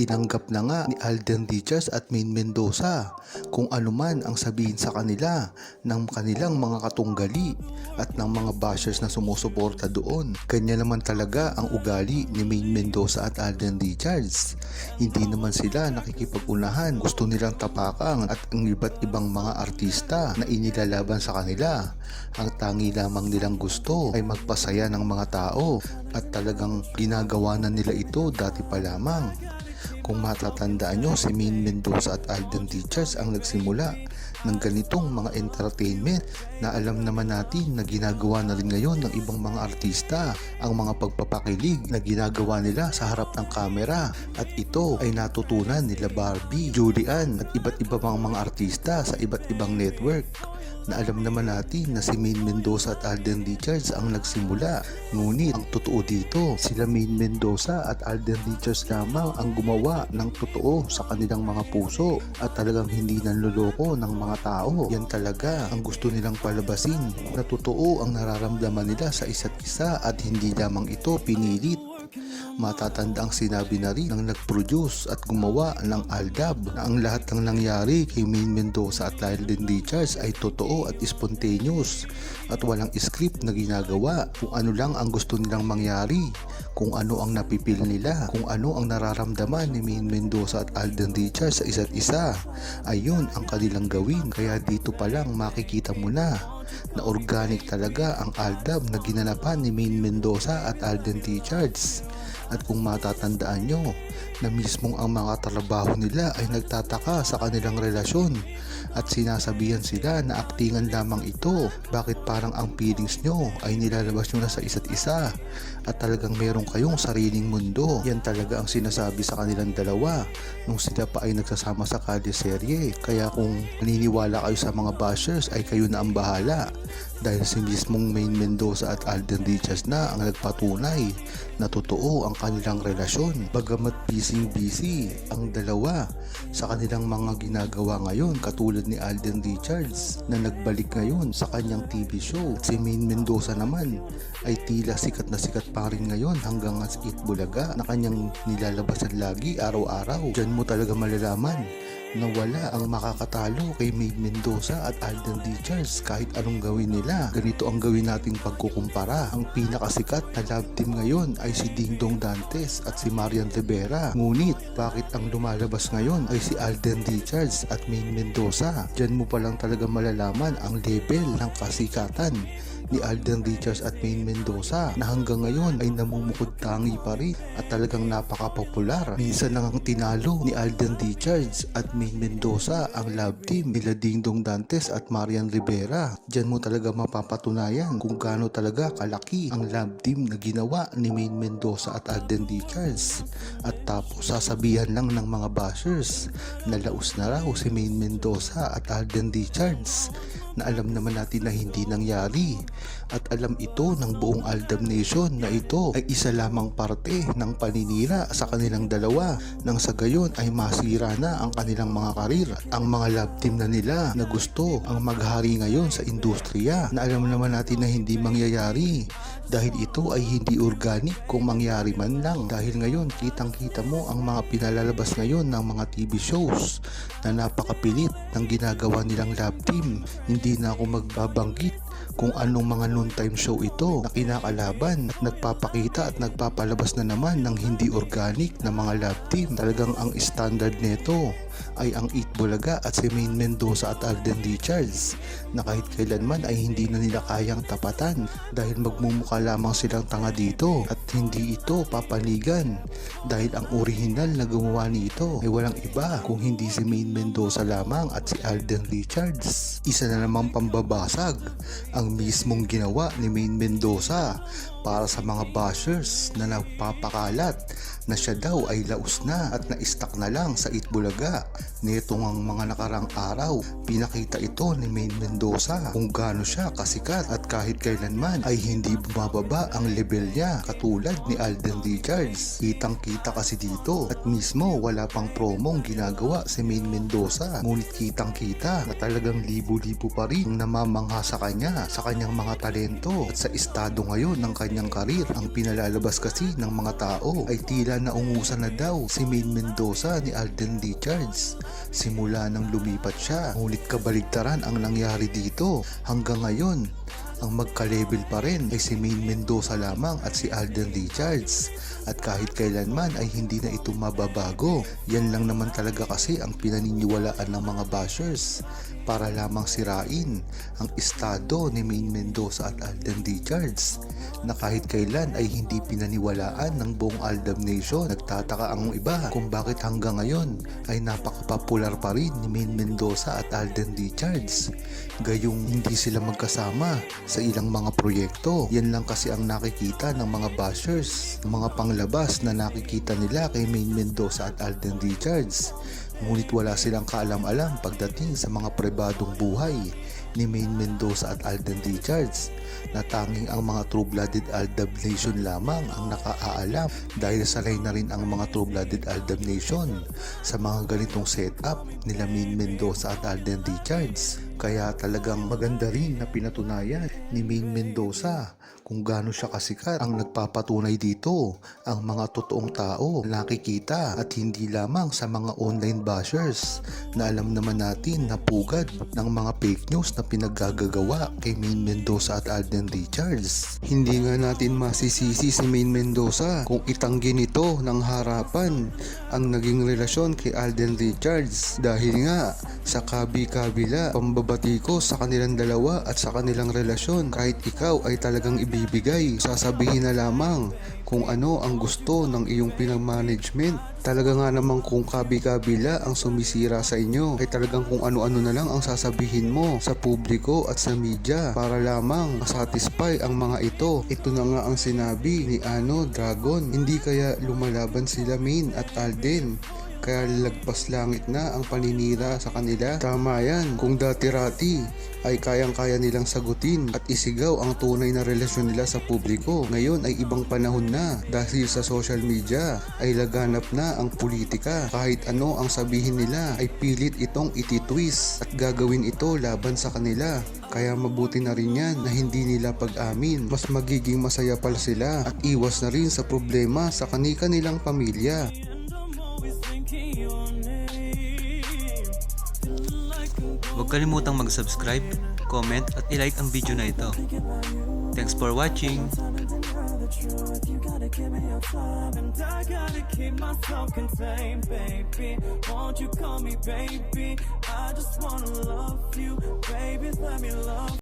Tinanggap na nga ni Alden Richards at Main Mendoza kung ano man ang sabihin sa kanila ng kanilang mga katunggali at ng mga bashers na sumusuporta doon. Kanya naman talaga ang ugali ni Main Mendoza at Alden Richards. Hindi naman sila nakikipag-unahan. Gusto nilang tapakan at ang iba't ibang mga artista na inilalaban sa kanila. Ang tangi lamang nilang gusto ay magpasaya ng mga tao at talagang ginagawa na nila ito dati pa lamang. Kung matatandaan nyo, si Main Mendoza at Alden Richards ang nagsimula ng ganitong mga entertainment na alam naman natin na ginagawa na rin ngayon ng ibang mga artista ang mga pagpapakilig na ginagawa nila sa harap ng kamera at ito ay natutunan nila Barbie, Julian at iba't iba pang mga artista sa iba't ibang network na alam naman natin na si Main Mendoza at Alden Richards ang nagsimula. Ngunit ang totoo dito, sila Main Mendoza at Alden Richards lamang ang gumawa ng totoo sa kanilang mga puso at talagang hindi nanloloko ng mga tao. Yan talaga ang gusto nilang palabasin na totoo ang nararamdaman nila sa isa't isa at hindi lamang ito pinilit matatanda ang sinabi na rin ng nag-produce at gumawa ng Aldab na ang lahat ng nangyari kay Main Mendoza. At Lyden Richards ay totoo at spontaneous at walang script na ginagawa kung ano lang ang gusto nilang mangyari kung ano ang napipil nila kung ano ang nararamdaman ni Main Mendoza at Alden Richards sa isa't isa ayun ang kanilang gawin. Kaya dito pa lang makikita mo na na organic talaga ang Aldab na ginanapan ni Main Mendoza at Alden Richards at kung matatandaan nyo na mismong ang mga trabaho nila ay nagtataka sa kanilang relasyon at sinasabihan sila na aktingan lamang ito bakit parang ang feelings nyo ay nilalabas nyo na sa isa't isa at talagang meron kayong sariling mundo? Yan talaga ang sinasabi sa kanilang dalawa nung sila pa ay nagsasama sa kalye kaya kung naniniwala kayo sa mga bashers ay kayo na ang bahala dahil si mismong Main Mendoza at Alden Richards na ang nagpatunay na totoo ang kanilang relasyon. Bagamat busy-busy ang dalawa sa kanilang mga ginagawa ngayon katulad ni Alden Richards na nagbalik ngayon sa kanyang TV show. Si Main Mendoza naman ay tila sikat na sikat pa rin ngayon hanggang sa It Bulaga na kanyang nilalabasan lagi araw-araw. Diyan mo talaga malalaman na wala ang makakatalo kay Maid Mendoza at Alden Richards kahit anong gawin nila. Ganito ang gawin nating pagkukumpara. Ang pinakasikat na love team ngayon ay si Dingdong Dantes at si Marian Rivera. Ngunit bakit ang lumalabas ngayon ay si Alden Richards at Maid Mendoza? Diyan mo pa lang talaga malalaman ang level ng kasikatan ni Alden Richards at Main Mendoza na hanggang ngayon ay namumukod tangi pa rin at talagang napaka-popular. Minsan lang ang tinalo ni Alden Richards at Main Mendoza ang love team nila Dingdong Dantes at Marian Rivera. Diyan mo talaga mapapatunayan kung gaano talaga kalaki ang love team na ginawa ni Main Mendoza at Alden Richards. At tapos sasabihan lang ng mga bashers na laos na raw si Main Mendoza at Alden Richards na alam naman natin na hindi nangyari. At alam ito ng buong Aldab Nation na ito ay isa lamang parte ng paninira sa kanilang dalawa nang sa gayon ay masira na ang kanilang mga karir. Ang mga love team na nila na gusto ang maghari ngayon sa industriya na alam naman natin na hindi mangyayari. Dahil ito ay hindi organic kung mangyari man lang. Dahil ngayon kitang kita mo ang mga pinalalabas ngayon ng mga TV shows na napakapilit ng ginagawa nilang love team. Hindi na ako magbabanggit kung anong mga noontime show ito na kinakalaban at nagpapakita at nagpapalabas na naman ng hindi organic na mga love team. Talagang ang standard nito ay ang Eat Bulaga at si Main Mendoza at Alden Richards na kahit kailanman ay hindi na nila kayang tapatan dahil magmumukha lamang silang tanga dito at hindi ito papanigan dahil ang original na gumawa nito ay walang iba kung hindi si Main Mendoza lamang at si Alden Richards. Isa na namang pambabasag ang mismong ginawa ni Main Mendoza para sa mga bashers na nagpapakalat na siya daw ay laos na at na-stuck na lang sa Itbulaga. Nitong ang mga nakarang araw, pinakita ito ni Main Mendoza kung gaano siya kasikat at kahit kailanman ay hindi bumababa ang level niya katulad ni Alden Richards. Kitang kita kasi dito at mismo wala pang promong ginagawa si Main Mendoza. Ngunit kitang kita na talagang libo-libo pa rin ang namamangha sa kanya sa kanyang mga talento at sa estado ngayon ng kanyang karir. Ang pinalalabas kasi ng mga tao ay tila naungusan na daw si Main Mendoza ni Alden Richards. Simula nang lumipat siya, ngunit kabaligtaran ang nangyari dito. Hanggang ngayon, ang magka-level pa rin ay si Main Mendoza lamang at si Alden Richards. At kahit kailanman ay hindi na ito mababago. Yan lang naman talaga kasi ang pinaniniwalaan ng mga bashers para lamang sirain ang estado ni Main Mendoza at Alden Richards na kahit kailan ay hindi pinaniwalaan ng buong Aldab Nation. Nagtataka ang iba kung bakit hanggang ngayon ay napaka-popular pa rin ni Main Mendoza at Alden Richards. Gayong hindi sila magkasama sa ilang mga proyekto. Yan lang kasi ang nakikita ng mga bashers, mga panglabas na nakikita nila kay Main Mendoza at Alden Richards. Ngunit wala silang kaalam-alam pagdating sa mga pribadong buhay ni Main Mendoza at Alden Richards na tanging ang mga true-blooded Aldab Nation lamang ang nakaalam dahil sanay na rin ang mga true-blooded Aldab Nation sa mga ganitong setup nila Main Mendoza at Alden Richards. Kaya talagang maganda rin na pinatunayan ni Main Mendoza kung gaano siya kasikat ang nagpapatunay dito ang mga totoong tao na nakikita at hindi lamang sa mga online bashers na alam naman natin na pugad ng mga fake news na pinaggagawa kay Main Mendoza at Alden Richards. Hindi nga natin masisisi si Main Mendoza kung itanggi nito ng harapan ang naging relasyon kay Alden Richards dahil nga sa kabi-kabila pambabati ko sa kanilang dalawa at sa kanilang relasyon kahit ikaw ay talagang ibibigay sasabihin na lamang kung ano ang gusto ng iyong pinag-management talaga nga namang kung kabi-kabila ang sumisira sa inyo ay talagang kung ano-ano na lang ang sasabihin mo sa publiko at sa media para lamang masatisfy ang mga ito. Ito na nga ang sinabi ni Ano Dragon. Hindi kaya lumalaban sila Main at Alden kaya lagpas langit na ang paninira sa kanila. Tama yan, kung dati-rati ay kayang-kaya nilang sagutin at isigaw ang tunay na relasyon nila sa publiko. Ngayon ay ibang panahon na dahil sa social media ay laganap na ang politika. Kahit ano ang sabihin nila ay pilit itong ititwist at gagawin ito laban sa kanila. Kaya mabuti na rin yan na hindi nila pag-amin. Mas magiging masaya pala sila at iwas na rin sa problema sa kani-kanilang pamilya. Huwag kalimutang mag-subscribe, comment at ilike ang video na ito. Thanks for watching! Give me your time and I gotta keep myself contained, baby. Won't you call me baby? I just wanna love you, baby. Let me love